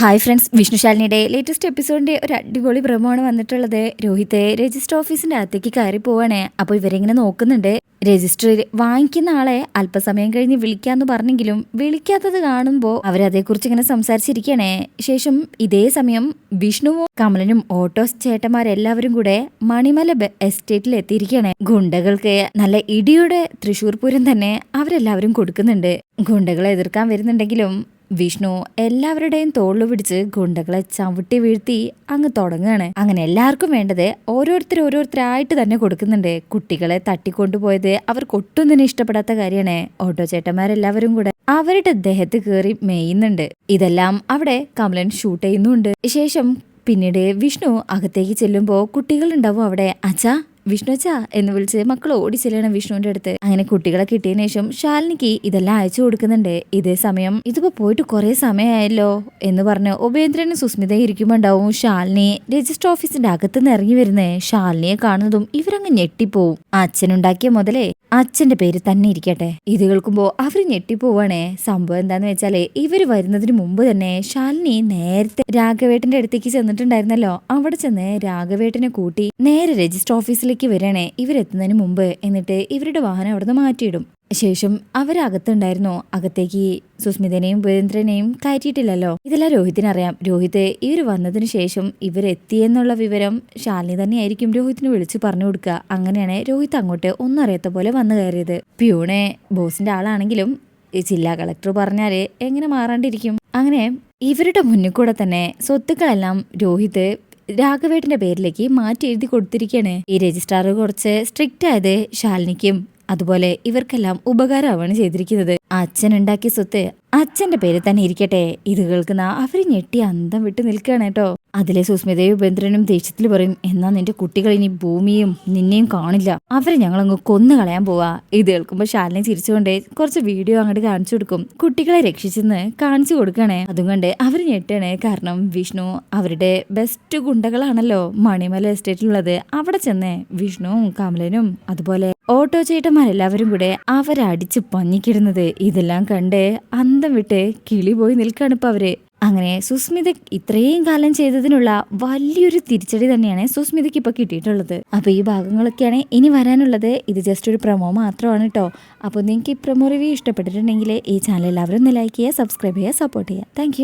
Hi friends വിഷ്ണുശാലിനിയുടെ latest എപ്പിസോഡിന്റെ ഒരു അടിപൊളി പ്രമോണ് വന്നിട്ടുള്ളത് രോഹിത്തെ രജിസ്റ്റർ ഓഫീസിന്റെ അകത്തേക്ക് കയറി പോവാണ്. അപ്പോൾ ഇവരിങ്ങനെ നോക്കുന്നുണ്ട്. രജിസ്റ്റർ വാങ്ങിക്കുന്ന ആളെ അല്പസമയം കഴിഞ്ഞ് വിളിക്കാമെന്ന് പറഞ്ഞെങ്കിലും വിളിക്കാത്തത് കാണുമ്പോൾ അവരതേക്കുറിച്ച് ഇങ്ങനെ സംസാരിച്ചിരിക്കണേ ശേഷം ഇതേ സമയം വിഷ്ണുവും കമലനും ഓട്ടോ ചേട്ടന്മാരെല്ലാവരും കൂടെ മണിമല എസ്റ്റേറ്റിൽ എത്തിയിരിക്കണേ ഗുണ്ടകൾക്ക് നല്ല ഇടിയുടെ തൃശൂർ പൂരം തന്നെ അവരെല്ലാവരും കൊടുക്കുന്നുണ്ട്. ഗുണ്ടകളെ എതിർക്കാൻ വരുന്നുണ്ടെങ്കിലും വിഷ്ണു എല്ലാവരുടെയും തോളിൽ പിടിച്ച് ഗുണ്ടകളെ ചവിട്ടി വീഴ്ത്തി അങ്ങ് തുടങ്ങുകയാണ്. അങ്ങനെ എല്ലാവർക്കും വേണ്ടത് ഓരോരുത്തർ ഓരോരുത്തരായിട്ട് തന്നെ കൊടുക്കുന്നുണ്ട്. കുട്ടികളെ തട്ടിക്കൊണ്ടുപോയത് അവർക്ക് ഒട്ടും തന്നെ ഇഷ്ടപ്പെടാത്ത കാര്യമാണ്. ഓട്ടോ ചേട്ടന്മാരെല്ലാവരും കൂടെ അവരുടെ ദേഹത്ത് കയറി മേയുന്നുണ്ട്. ഇതെല്ലാം അവിടെ കമലൻ ഷൂട്ട് ചെയ്യുന്നുണ്ട്. ശേഷം പിന്നീട് വിഷ്ണു അകത്തേക്ക് ചെല്ലുമ്പോൾ കുട്ടികളുണ്ടാവും അവിടെ. അച്ഛാ വിഷ്ണു അച്ഛാ എന്ന് വിളിച്ച് മക്കൾ ഓടി ചെല്ലണം വിഷ്ണുവിന്റെ അടുത്ത്. അങ്ങനെ കുട്ടികളെ കിട്ടിയതിനു ശേഷം ശാലിനിക്ക് ഇതെല്ലാം അയച്ചു കൊടുക്കുന്നുണ്ട്. ഇതേ സമയം ഇതിപ്പോ പോയിട്ട് കുറെ സമയമായല്ലോ? എന്ന് പറഞ്ഞ് ഉപേന്ദ്രനും സുസ്മിതയും ഇരിക്കുമ്പോണ്ടാവും ശാലിനി രജിസ്റ്റർ ഓഫീസിന്റെ അകത്തുനിന്ന് ഇറങ്ങി വരുന്നേ. ശാലിനിയെ കാണുന്നതും ഇവരങ്ങ് ഞെട്ടിപ്പോവും. അച്ഛനുണ്ടാക്കിയ മുതലേ അച്ഛന്റെ പേര് തന്നെ ഇരിക്കട്ടെ. ഇത് കേൾക്കുമ്പോ അവർ ഞെട്ടിപ്പോവാണേ. സംഭവം എന്താന്ന് വെച്ചാൽ ഇവർ വരുന്നതിന് മുമ്പ് തന്നെ ശാലിനി നേരത്തെ രാഘവേട്ടന്റെ അടുത്തേക്ക് ചെന്നിട്ടുണ്ടായിരുന്നല്ലോ. അവിടെ ചെന്ന് രാഘവേട്ടനെ കൂട്ടി നേരെ രജിസ്റ്റർ ഓഫീസിലേക്ക് വരണേ. ഇവരെത്തുന്നതിന് മുമ്പ്. എന്നിട്ട് ഇവരുടെ വാഹനം അവിടുന്ന് മാറ്റിയിടും. ശേഷം അവരകത്തുണ്ടായിരുന്നു? അകത്തേക്ക് സുസ്മിതനെയും ഉപേന്ദ്രനെയും കയറ്റിയിട്ടില്ലല്ലോ? ഇതെല്ലാം രോഹിത്തിനറിയാം രോഹിത് ഇവർ വന്നതിന് ശേഷം ഇവരെത്തിയെന്നുള്ള വിവരം ശാലിനി തന്നെയായിരിക്കും രോഹിത്തിന് വിളിച്ചു പറഞ്ഞു കൊടുക്കുക. അങ്ങനെയാണ് രോഹിത് അങ്ങോട്ട് ഒന്നും അറിയാത്ത പോലെ വന്നു കയറിയത്. പ്യൂണെ ബോസിന്റെ ആളാണെങ്കിലും ജില്ലാ കളക്ടർ പറഞ്ഞാൽ എങ്ങനെ മാറാണ്ടിരിക്കും? അങ്ങനെ ഇവരുടെ മുന്നിൽ കൂടെ തന്നെ സ്വത്തുക്കളെല്ലാം രോഹിത് രാഘവേട്ടന്റെ പേരിലേക്ക് മാറ്റി എഴുതി കൊടുത്തിരിക്കുകയാണ് ഈ രജിസ്ട്രാർ കുറച്ച് സ്ട്രിക്റ്റ് ആയത് ശാലിനിക്കും അതുപോലെ ഇവർക്കെല്ലാം ഉപകാരമാവാണ് ചെയ്തിരിക്കുന്നത്. അച്ഛൻ ഉണ്ടാക്കിയ സ്വത്ത് അച്ഛന്റെ പേര് തന്നെ ഇരിക്കട്ടെ. ഇത് കേൾക്കുന്ന അവർ ഞെട്ടി അന്തം വിട്ട് നിൽക്കുകയാണ് കേട്ടോ. അതിലെ സുസ്മിതയും ഉപേന്ദ്രനും ദേഷ്യത്തിൽ പറയും എന്നാ നിന്റെ കുട്ടികൾ ഇനി ഭൂമിയും നിന്നെയും കാണില്ല. അവരെ ഞങ്ങളങ്ങ് കൊന്നു കളയാൻ പോവാ. ഇത് കേൾക്കുമ്പോൾ ശാലിനെ ചിരിച്ചുകൊണ്ടേ കുറച്ച് വീഡിയോ അങ്ങോട്ട് കാണിച്ചു കൊടുക്കും. കുട്ടികളെ രക്ഷിച്ചെന്ന് കാണിച്ചു കൊടുക്കണേ. അതും കണ്ട് അവർ ഞെട്ടണേ. കാരണം വിഷ്ണു അവരുടെ ബെസ്റ്റ് ഗുണ്ടകളാണല്ലോ. മണിമല എസ്റ്റേറ്റിലുള്ളത്. അവിടെ ചെന്ന് വിഷ്ണുവും കമലനും അതുപോലെ ഓട്ടോ ചേട്ടന്മാരെല്ലാവരും കൂടെ അവരടിച്ച് പഞ്ഞിക്കിടുന്നത്. ഇതെല്ലാം കണ്ട് അന്തം വിട്ട് കിളി പോയി നിൽക്കാണ് അങ്ങനെ സുസ്മിത ഇത്രയും കാലം ചെയ്തതിനുള്ള വലിയൊരു തിരിച്ചടി തന്നെയാണ് സുസ്മിതയ്ക്ക് ഇപ്പൊ കിട്ടിയിട്ടുള്ളത്. അപ്പൊ ഈ ഭാഗങ്ങളൊക്കെയാണ് ഇനി വരാനുള്ളത്. ഇത് ജസ്റ്റ് ഒരു പ്രൊമോ മാത്രമാണ് കേട്ടോ അപ്പോൾ നിങ്ങൾക്ക് ഈ പ്രൊമോ റിവ്യൂ ഇഷ്ടപ്പെട്ടിട്ടുണ്ടെങ്കിൽ ഈ ചാനൽ എല്ലാവരും ഒന്ന് ലൈക്ക് ചെയ്യുക സബ്സ്ക്രൈബ് ചെയ്യുക സപ്പോർട്ട് ചെയ്യുക. താങ്ക്